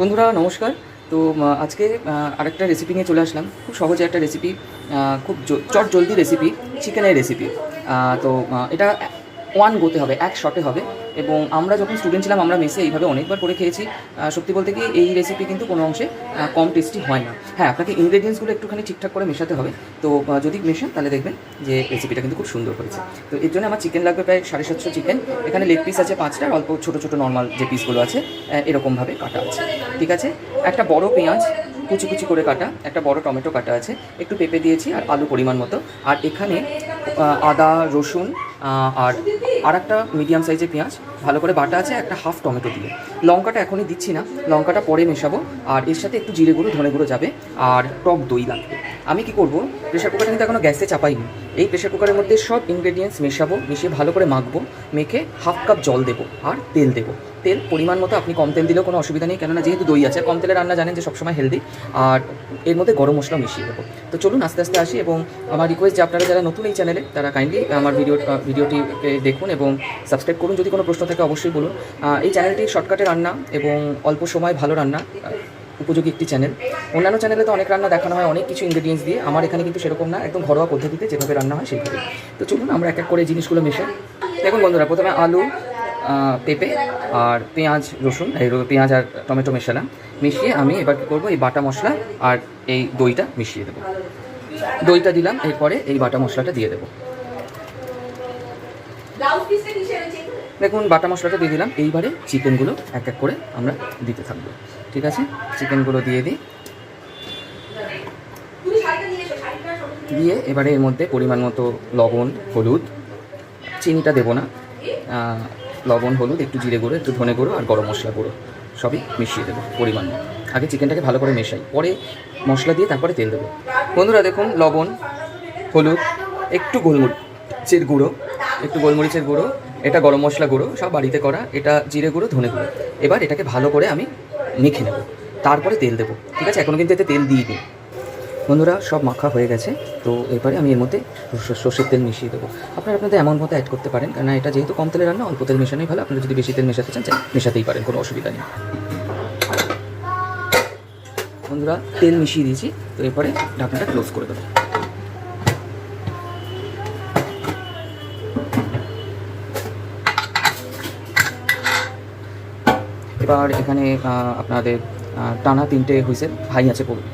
বন্ধুরা, নমস্কার। তো আজকে আরেকটা রেসিপি নিয়ে চলে আসলাম। খুব সহজে একটা রেসিপি খুব চট জলদি রেসিপি চিকেনের রেসিপি তো এটা ওয়ান গোতে হবে, এক শটে হবে। এবং আমরা যখন স্টুডেন্ট ছিলাম, আমরা মেসে এইভাবে অনেকবার করে খেয়েছি। সত্যি বলতে কি, এই রেসিপি কিন্তু কোনো অংশে কম টেস্টি হয় না। হ্যাঁ আপনাকে ইনগ্রেডিয়েন্টসগুলো একটুখানি ঠিকঠাক করে মেশাতে হবে। তো যদি মেশান, তাহলে দেখবেন যে রেসিপিটা কিন্তু খুব সুন্দর হয়েছে। তো এর জন্য আমার চিকেন লাগবে প্রায় সাড়ে সাতশো চিকেন এখানে লেগ পিস আছে পাঁচটা, অল্প ছোটো ছোটো নর্মাল যে পিসগুলো আছে এরকমভাবে কাটা আছে। ঠিক আছে? একটা বড় পেঁয়াজ কুচি কুচি করে কাটা, একটা বড় টমেটো কাটা আছে। একটু পেঁপে দিয়েছি আর আলু পরিমাণ মতো। আর এখানে আদা, রসুন আর আর একটা মিডিয়াম সাইজের পেঁয়াজ, ভালো করে বাটা আছে, একটা হাফ টমেটো দিয়ে। লঙ্কাটা এখনই দিচ্ছি না, লঙ্কাটা পরে মেশাবো, আর এর সাথে একটু জিরে গুঁড়ো, ধনে গুঁড়ো যাবে, আর টক দই লাগবে। আমি কি করব? প্রেশার কুকারটা কিন্তু এখনও গ্যাসে চাপাইনি। এই প্রেশার কুকারের মধ্যে সব ইনগ্রেডিয়েন্টস মেশাবো, মিশিয়ে ভালো করে মাখবো, মেখে হাফ কাপ জল দেবো আর তেল দেবো। তেল পরিমাণ মতো আপনি কম তেল দিলেও কোনো অসুবিধা নেই, কেননা যেহেতু দই আছে, কম তেলের রান্না জানেন যে সবসময় হেলদি আর এর মধ্যে গরম মশলা মিশিয়ে দেবো। তো চলুন আস্তে আস্তে আসি এবং আমার রিকোয়েস্ট যে আপনারা যারা নতুন এই চ্যানেলে তারা কাইন্ডলি আমার ভিডিও ভিডিওটি দেখুন এবং সাবস্ক্রাইব করুন। যদি কোনো প্রশ্ন থাকে অবশ্যই বলুন। এই চ্যানেলটি শর্টকাটে রান্না এবং অল্প সময় ভালো রান্না উপযোগী একটি চ্যানেল অন্যান্য চ্যানেলে তো অনেক রান্না দেখানো হয়, অনেক কিছু ইনগ্রেডিয়েন্টস দিয়ে। আমার এখানে কিন্তু সেরকম না, একদম ঘরোয়া পদ্ধতিতে যেভাবে রান্না হয় সেইভাবে। তো চলুন আমরা এক এক করে জিনিসগুলো মেশাই। দেখুন বন্ধুরা, প্রথমে আলু পেঁপে আর পেঁয়াজ, রসুন, এই পেঁয়াজ আর টমেটো মেশালাম। মিশিয়ে আমি এবার কী করব, এই বাটা মশলা আর এই দইটা মিশিয়ে দেবো। দইটা দিলাম, এরপরে এই বাটা মশলাটা দিয়ে দেবো। দেখুন, বাটা মশলাটা দিয়ে দিলাম। এইবারে চিকেনগুলো এক এক করে আমরা দিতে থাকব। ঠিক আছে? চিকেনগুলো দিয়ে দিই। দিয়ে এবারে এর মধ্যে পরিমাণ মতো লবণ, হলুদ। চিনিটা দেবো না। লবণ, হলুদ, একটু জিরে গুঁড়ো, একটু ধনে গুঁড়ো আর গরম মশলা গুঁড়ো সবই মিশিয়ে দেবো পরিমাণ মতো। আগে চিকেনটাকে ভালো করে মেশাই। পরে মশলা দিয়ে তারপরে তেল দেবো। বন্ধুরা, দেখুন, লবণ, হলুদ, একটু গোলমরিচের গুঁড়ো, একটু গোলমরিচের গুঁড়ো এটা গরম মশলা গুঁড়ো, সব বাড়িতে করা। এটা জিরে গুঁড়ো, ধনে গুঁড়ো। এবার এটাকে ভালো করে আমি মেখে নেব। তারপরে তেল দেবো। ঠিক আছে? এখনও কিন্তু এতে তেল দিই দিই বন্ধুরা, সব মাখা হয়ে গেছে। তো এবারে আমি এর মধ্যে সর্ষের তেল মিশিয়ে দেবো। আপনারা আপনাদের এমন মতো অ্যাড করতে পারেন। কারণ এটা যেহেতু কম তেলের রান্না, অল্প তেল মেশানোই ভালো। আপনারা যদি বেশি তেল মেশাতে চান মেশাতেই পারেন। কোনো অসুবিধা নেই। বন্ধুরা, তেল মিশিয়ে দিয়েছি। তো এরপরে ঢাকনাটা ক্লোজ করে দেবো। এবার এখানে আপনাদের টানা তিনটে হুইসেল হাই আছে পড়বে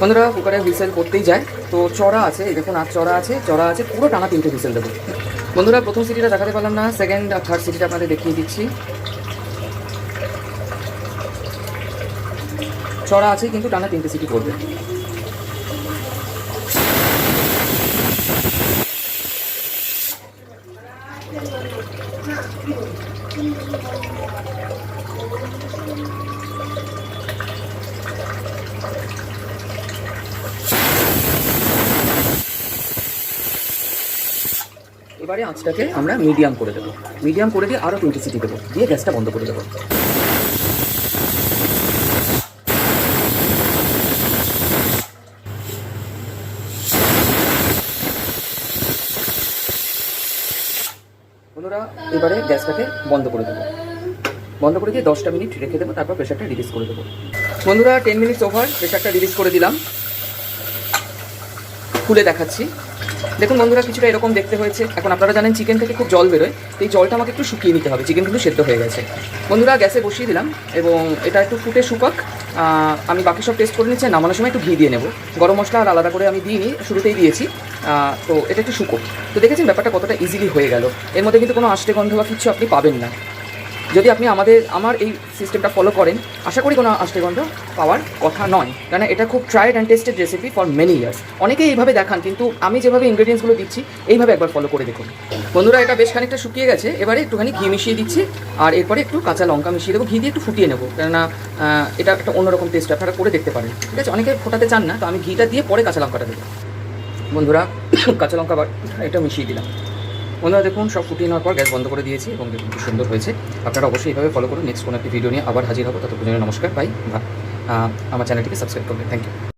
বন্ধুরা, কুকারে হুইসেল করতেই যায়। তো চড়া আছে দেখুন, আর চড়া আছে চড়া আছে, পুরো টানা তিনটে হুইসেল দেবো বন্ধুরা, প্রথম সিটিটা দেখাতে পারলাম না সেকেন্ড আর থার্ড সিটিটা আপনাদের দেখিয়ে দিচ্ছি। চড়া আছে, কিন্তু টানা তিনটে সিটি করবে এবারে আঁচটাকে আমরা মিডিয়াম করে দেবো। মিডিয়াম করে দিয়ে আরও সিটি দেবো। দিয়ে গ্যাসটা বন্ধ করে দেবো। বন্ধুরা, এবারে গ্যাসটাকে বন্ধ করে দেবো। বন্ধ করে দিয়ে দশটা মিনিট রেখে দেবো, তারপর প্রেশারটা রিলিজ করে দেবো। বন্ধুরা টেন মিনিটস ওভার প্রেশারটা রিলিজ করে দিলাম। খুলে দেখাচ্ছি। দেখুন বন্ধুরা, কিছুটা এরকম দেখতে হয়েছে। এখন আপনারা জানেন চিকেন থেকে খুব জল বেরোয়, তো এই জলটা আমাকে একটু শুকিয়ে নিতে হবে। চিকেন কিন্তু সেদ্ধ হয়ে গেছে। বন্ধুরা, গ্যাসে বসিয়ে দিলাম এবং এটা একটু ফুটে শুকাক। আমি বাকি সব টেস্ট করে নিচ্ছি নামানোর সময় একটু ঘি দিয়ে নেব। গরম মশলা আর আলাদা করে আমি দিইনি, শুরুতেই দিয়েছি। তো এটা একটু শুকো তো দেখেছেন, ব্যাপারটা কতটা ইজিলি হয়ে গেল। এর মধ্যে কিন্তু কোনো আষ্টে গন্ধ বা কিছু আপনি পাবেন না। যদি আপনি আমাদের, আমার এই সিস্টেমটা ফলো করেন, আশা করি কোনো আষ্টে গন্ধ পাওয়ার কথা নয়। কারণ এটা খুব tried and tested recipe for many years অনেকেই এইভাবে দেখান, কিন্তু আমি যেভাবে ইনগ্রেডিয়েন্টসগুলো দিচ্ছি, এইভাবে একবার ফলো করে দেখুন। বন্ধুরা, এটা বেশ খানিকটা শুকিয়ে গেছে। এবারে একটুখানি ঘি মিশিয়ে দিচ্ছি, আর এরপরে একটু কাঁচা লঙ্কা মিশিয়ে দেবো। ঘি দিয়ে একটু ফুটিয়ে নেব, কেননা এটা একটা অন্যরকম টেস্ট আপনারা করে দেখতে পারেন। ঠিক আছে? অনেকে ফোটাতে চান না, তো আমি ঘিটা দিয়ে পরে কাঁচা লঙ্কাটা দেবো। বন্ধুরা, কাঁচা লঙ্কা এটা মিশিয়ে দিলাম। বন্ধুরা দেখুন, সব ফুটিয়ে নেওয়ার পর গ্যাস বন্ধ করে দিয়েছি এবং দেখুন খুব সুন্দর হয়েছে। আপনারা অবশ্যই এইভাবে ফলো করুন। নেক্সট কোনো একটি ভিডিও নিয়ে আবার হাজির হব। পুজোর নমস্কার। বাই আমার চ্যানেলটিকে সাবস্ক্রাইব করবেন। Thank you